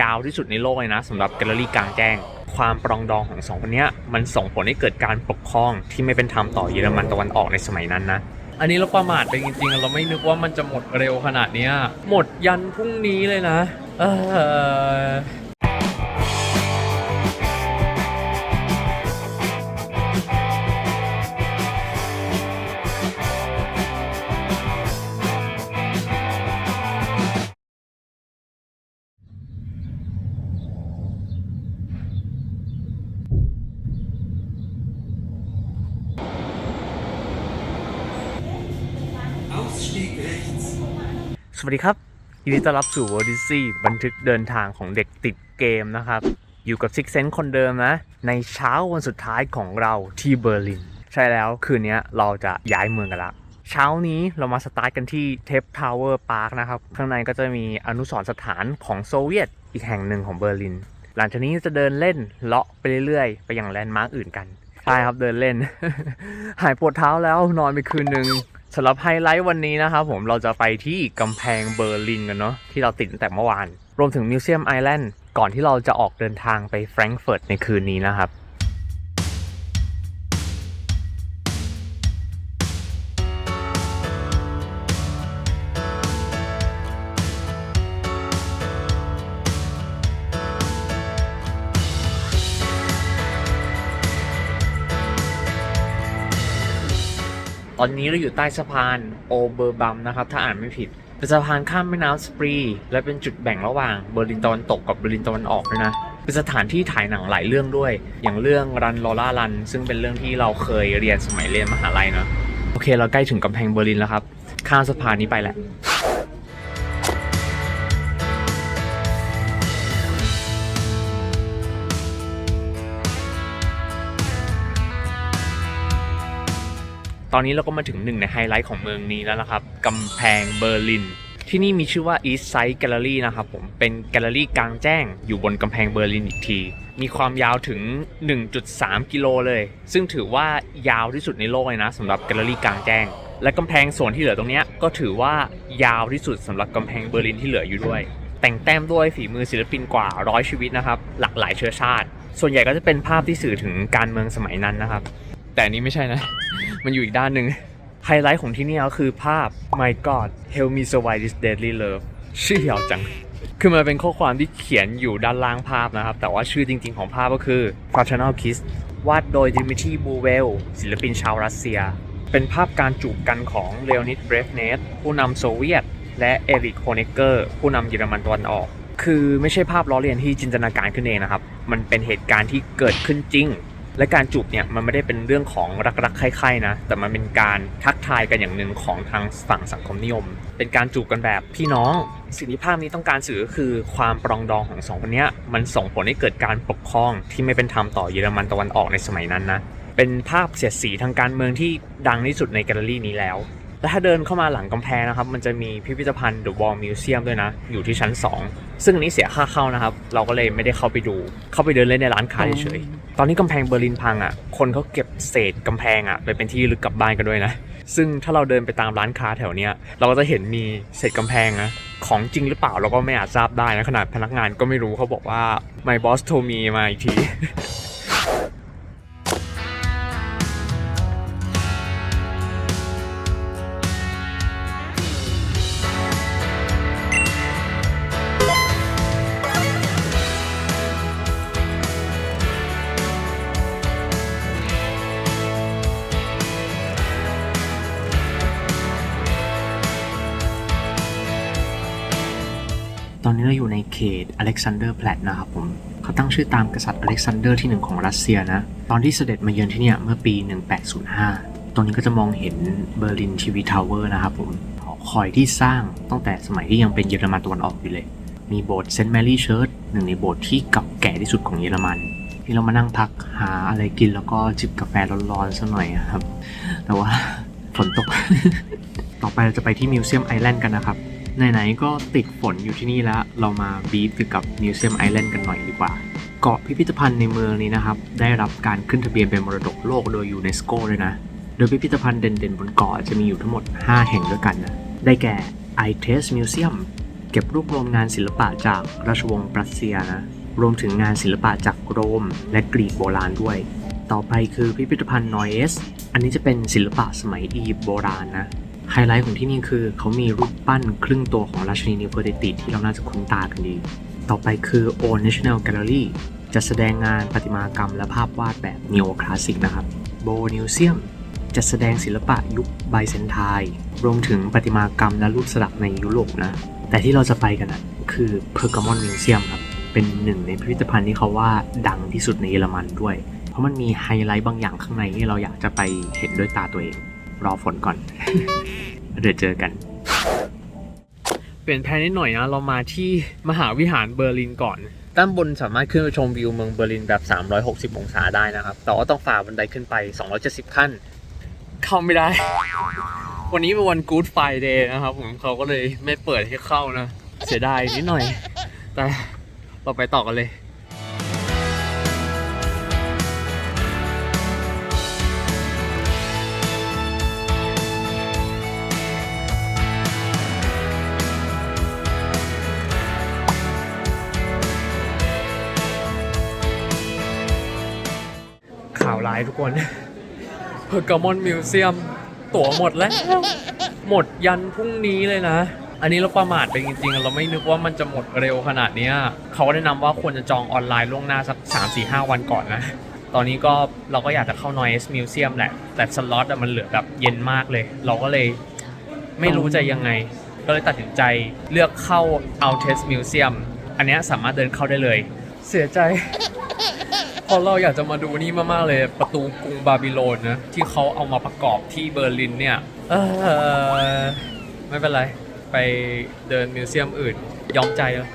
ยาวที่สุดในโลกเลยนะสำหรับแกลเลอรี่กลางแจ้ง ความปรองดองของสองคนเนี้ยมันส่งผลให้เกิดการปกครองที่ไม่เป็นธรรมต่อเยอรมันตะวันออกในสมัยนั้นนะอันนี้เราประมาทไปจริงๆ เราไม่นึกว่ามันจะหมดเร็วขนาดเนี้ยหมดยันพรุ่งนี้เลยนะ เออ สวัสดีครับยินดีต้อนรับสู่ o d y s s e y บันทึกเดินทางของเด็กติดเกมนะครับ อยู่กับซิกเซนคนเดิมนะ ในเช้าวันสุดท้ายของเราที่เบอร์ลิน ใช่แล้วคืนนี้เราจะย้ายเมืองกันละเช้านี้เรามาสตาร์ทกันที่เทปทาวเวอร์พาร์คนะครับ ข้างในก็จะมีอนุสรณ์สถานของโซเวียตอีกแห่งหนึ่งของเบอร์ลิน หลังจากนี้จะเดินเล่นเลาะไปเรื่อยๆ ไปยังแลนด์มาร์กอื่นกันใช่ครับเดินเล่น หายปวดเท้าแล้วนอนไปคืนนึง สำหรับไฮไลท์วันนี้นะครับผมเราจะไปที่กำแพงเบอร์ลินกันเนาะที่เราติดตั้งแต่เมื่อวาน รวมถึงมิวเซียมไอแลนด์ก่อนที่เราจะออกเดินทางไปแฟรงก์เฟิร์ตในคืนนี้นะครับ ตอนนี้เราอยู่ใต้สะพานโอเบอร์บัมนะครับ ถ้าอ่านไม่ผิด เป็นสะพานข้ามแม่น้ำสปรี และเป็นจุดแบ่งระหว่างเบอร์ลินตะวันตกกับเบอร์ลินตะวันออกด้วยนะเป็นสถานที่ถ่ายหนังหลายเรื่องด้วย อย่างเรื่องรันลอร่ารัน ซึ่งเป็นเรื่องที่เราเคยเรียนสมัยเรียนมหาลัยเนาะโอเค เราใกล้ถึงกำแพงเบอร์ลินแล้วครับ ข้ามสะพานนี้ไปแหละ ตอนนี้เราก็มาถึงหนึ่งในไฮไลท์ของเมืองนี้แล้วนะครับกำแพงเบอร์ลิน ที่นี่มีชื่อว่า East Side Gallery นะครับผมเป็นแกลเลอรี่กลางแจ้งอยู่บนกำแพงเบอร์ลินอีกที มีความยาวถึง 1.3 กิโลเลย ซึ่งถือว่ายาวที่สุดในโลกเลยนะสำหรับแกลเลอรี่กลางแจ้ง และกำแพงส่วนที่เหลือตรงนี้ก็ถือว่ายาวที่สุดสำหรับกำแพงเบอร์ลินที่เหลืออยู่ด้วย แต่งแต้มด้วยฝีมือศิลปินกว่าร้อยชีวิตนะครับหลากหลายเชื้อชาติ ส่วนใหญ่ก็จะเป็นภาพที่สื่อถึงการเมืองสมัยนั้นนะครับ แต่อันนี้ไม่ใช่นะ มันอยู่อีกด้านหนึ่งไฮไลท์ของที่นี่ก็คือภาพ My God Help me survive this deadly love ชื่อยาวจัง คือมันเป็นข้อความที่เขียนอยู่ด้านล่างภาพนะครับ แต่ว่าชื่อจริงๆของภาพก็คือ Fraternal Kiss วาดโดยดิมิทรีบูเวล ศิลปินชาวรัสเซีย เป็นภาพการจูบกันของเลโอนิดเบรฟเนสผู้นำโซเวียต และเอริกโคเนเกอร์ผู้นำเยอรมันตะวันออก คือไม่ใช่ภาพล้อเลียนที่จินตนาการขึ้นเองนะครับ มันเป็นเหตุการณ์ที่เกิดขึ้นจริง และการจูบเนี่ยมันไม่ได้เป็นเรื่องของรักๆใคร่ๆนะ แต่มันเป็นการทักทายกันอย่างหนึ่งของทางฝั่งสังคมนิยม เป็นการจูบกันแบบพี่น้องสิ่งที่ภาพนี้ต้องการสื่อก็คือความปรองดองของสองคนนี้มันส่งผลให้เกิดการปกครองที่ไม่เป็นธรรมต่อเยอรมันตะวันออกในสมัยนั้นนะเป็นภาพเสียดสีทางการเมืองที่ดังที่สุดในแกลเลอรี่นี้แล้วและถ้าเดินเข้ามาหลังกำแพงนะครับ มันจะมีพิพิธภัณฑ์ The Wall Museum ด้วยนะ อยู่ที่ชั้น 2 ซึ่งอันนี้เสียค่าเข้านะครับ เราก็เลยไม่ได้เข้าไปดู เข้าไปเดินเล่นในร้านค้าเฉยๆตอนนี้กำแพงเบอร์ลินพังอะ คนเขาเก็บเศษกำแพงอะไปเป็นที่ลึกกลับบ้านกันด้วยนะ ซึ่งถ้าเราเดินไปตามร้านค้าแถวเนี้ย เราก็จะเห็นมีเศษกำแพงนะของจริงหรือเปล่าเราก็ไม่อาจทราบได้นะขนาดพนักงานก็ไม่รู้เขาบอกว่า my boss told me มาอีกที อนนี้เราอยู่ในเขตอเล็กซานเดอร์แพลตนะครับผมเขาตั้งชื่อตามกษัตริย์อเล็กซานเดอร์ที่หนึ่งของรัสเซียนะ ตอนที่เสด็จมาเยือนที่เนี่ยเมื่อปี 1805 ตรงนี้ก็จะมองเห็นเบอร์ลินทีวีทาวเวอร์นะครับผมหอคอยที่สร้างตั้งแต่สมัยที่ยังเป็นเยอรมันตะวันออกอยู่เลย มีโบสถ์เซนต์แมรี่เชิร์ชหนึ่งในโบสถ์ที่เก่าแก่ที่สุดของเยอรมันที่เรามานั่งพักหาอะไรกินแล้วก็จิบกาแฟร้อนๆสักหน่อยอะครับ แต่ว่าฝนตก ต่อไปเราจะไปที่มิวเซียมไอแลนด์กันนะครับ ไหนๆก็ติดฝนอยู่ที่นี่แล้ว เรามาบีฟเกี่ยวกับมิวเซียมไอแลนด์กันหน่อยดีกว่า เกาะพิพิธภัณฑ์ในเมืองนี้นะครับ ได้รับการขึ้นทะเบียนเป็นมรดกโลกโดยยูเนสโกเลยนะ โดยพิพิธภัณฑ์เด่นๆบนเกาะจะมีอยู่ทั้งหมด 5 แห่งด้วยกันนะ ได้แก่ i t e s Museum เก็บรวบรวมงานศิลปะจากราชวงศ์ปรัสเซียนะ รวมถึงงานศิลปะจากโรม และกรีกโบราณด้วย ต่อไปคือพิพิธภัณฑ์นอยเอส อันนี้จะเป็นศิลปะสมัยอียิปต์โบราณนะ ไฮไลท์ของที่นี่คือ เขามีรูปปั้นครึ่งตัวของราชินีเนเฟอร์เตติที่เราน่าจะคุ้นตากันดี ต่อไปคือ Old National Gallery จะแสดงงานประติมากรรมและภาพวาดแบบนีโอคลาสสิกนะครับ Bo Museum จะแสดงศิลปะยุคไบเซนไทน์รวมถึงประติมากรรมและรูปสลักในยุโรปนะ แต่ที่เราจะไปกันนะคือ Pergamon Museum ครับ เป็นหนึ่งในพิพิธภัณฑ์ที่เขาว่าดังที่สุดในเยอรมันด้วย เพราะมันมีไฮไลท์บางอย่างข้างในที่เราอยากจะไปเห็นด้วยตาตัวเอง รอฝนก่อน เดี๋ยวเจอกัน เปลี่ยนแผนนิดหน่อยนะ เรามาที่มหาวิหารเบอร์ลินก่อนด้านบนสามารถขึ้นไปชมวิวเมืองเบอร์ลินแบบ 360 องศาได้นะครับ แต่ว่าต้องฝ่าบันไดขึ้นไป 270 ขั้น เข้าไม่ได้ วันนี้เป็นวัน Good Friday นะครับผมเขาก็เลยไม่เปิดให้เข้านะ เสียดายนิดหน่อย แต่เราไปต่อกันเลย ข่าวร้ายทุกคนเพอร์กามอนมิวเซียมตั๋วหมดแล้ว หมดยันพรุ่งนี้เลยนะ อันนี้เราประมาทไปจริงๆ เราไม่นึกว่ามันจะหมดเร็วขนาดเนี้ยเขาแนะนำว่าควรจะจองออนไลน์ล่วงหน้าสัก 3-4-5 วันก่อนนะ ตอนนี้ก็เราก็อยากจะเข้า Noise Museum แหละ แต่สล็อตอะมันเหลือแบบเย็นมากเลย เราก็เลยไม่รู้จะยังไง ก็เลยตัดสินใจเลือกเข้า Altes Museum อันเนี้ยสามารถเดินเข้าได้เลย เสียใจเพอเราอยากจะมาดูนี่มากๆเลยประตูกรุงบาบิโลนนะที่เขาเอามาประกอบที่เบอร์ลินเนี่ยเออไม่เป็นไร ไปเดินมิวเซียมอื่นยอมใจแล้ว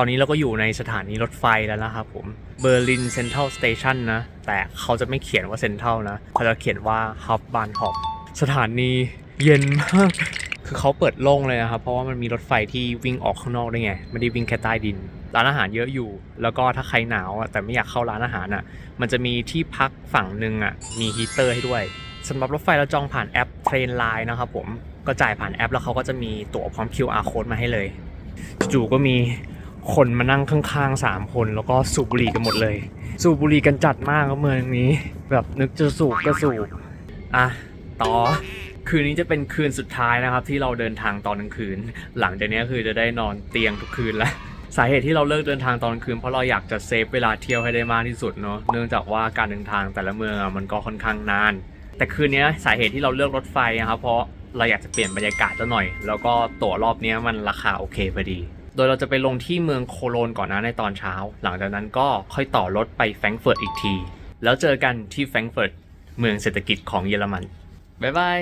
อนนี้เราก็อยู่ในสถานีรถไฟแล้วนะครับผมเบอร์ลินเซ็นทรัลสเตชันนะ แต่เขาจะไม่เขียนว่าเซ็นทรัลนะ เขาจะเขียนว่าฮับบานฮอปสถานีเย็นมาก คือเขาเปิดโล่งเลยนะครับ เพราะว่ามันมีรถไฟที่วิ่งออกข้างนอกได้ไง ไม่ได้วิ่งแค่ใต้ดิน ร้านอาหารเยอะอยู่ แล้วก็ถ้าใครหนาวแต่ไม่อยากเข้าร้านอาหารอะ มันจะมีที่พักฝั่งหนึ่งอะ มีฮีเตอร์ให้ด้วยสำหรับรถไฟเราจองผ่านแอปเทรนไลน์นะครับผม ก็จ่ายผ่านแอปแล้วเขาก็จะมีตั๋วพร้อม QR code มาให้เลยจู่ๆก็มี คนมานั่งข้างๆสามคนแล้วก็สูบบุหรี่กันหมดเลย สูบบุหรี่กันจัดมากครับเมืองนี้ แบบนึกจะสูบก็สูบอะต่อคืนนี้จะเป็นคืนสุดท้ายนะครับ ที่เราเดินทางตอนกลางคืน หลังจากนี้คือจะได้นอนเตียงทุกคืนแล้วสาเหตุที่เราเลิกเดินทางตอนกลางคืนเพราะเราอยากจะเซฟเวลาเที่ยวให้ได้มากที่สุดเนาะเนื่องจากว่าการเดินทางแต่ละเมืองมันก็ค่อนข้างนาน แต่คืนนี้สาเหตุที่เราเลือกรถไฟนะครับเพราะเราอยากจะเปลี่ยนบรรยากาศซะหน่อย แล้วก็ตั๋วรอบนี้มันราคาโอเคพอดี โดยเราจะไปลงที่เมืองโคโลนก่อนนะในตอนเช้า หลังจากนั้นก็ค่อยต่อรถไปแฟรงก์เฟิร์ตอีกที แล้วเจอกันที่แฟรงก์เฟิร์ตเมืองเศรษฐกิจของเยอรมันบ๊ายบาย